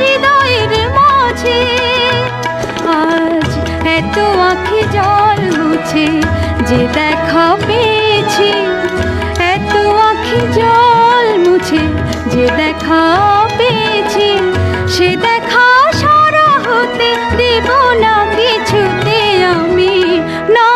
হৃদয়ের মাঝে। আজ এত আঁখি জল মুছে যে দেখা পেয়েছি। এত আঁখি জল মুছে যে দেখা পেয়েছি। সে দেখা সারা হতে দেব না কিছুতে আমি। না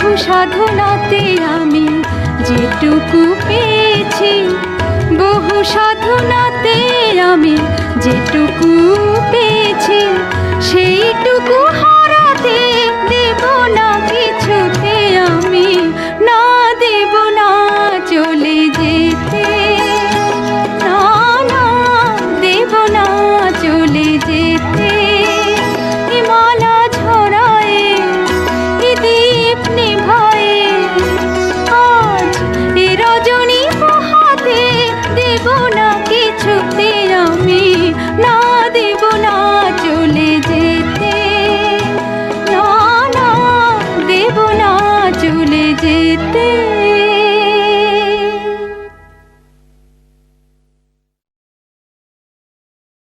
বহু সাধনাতে আমি যেটুকু পেয়েছি বহু সাধনাতে আমি যেটুকু পেয়েছি।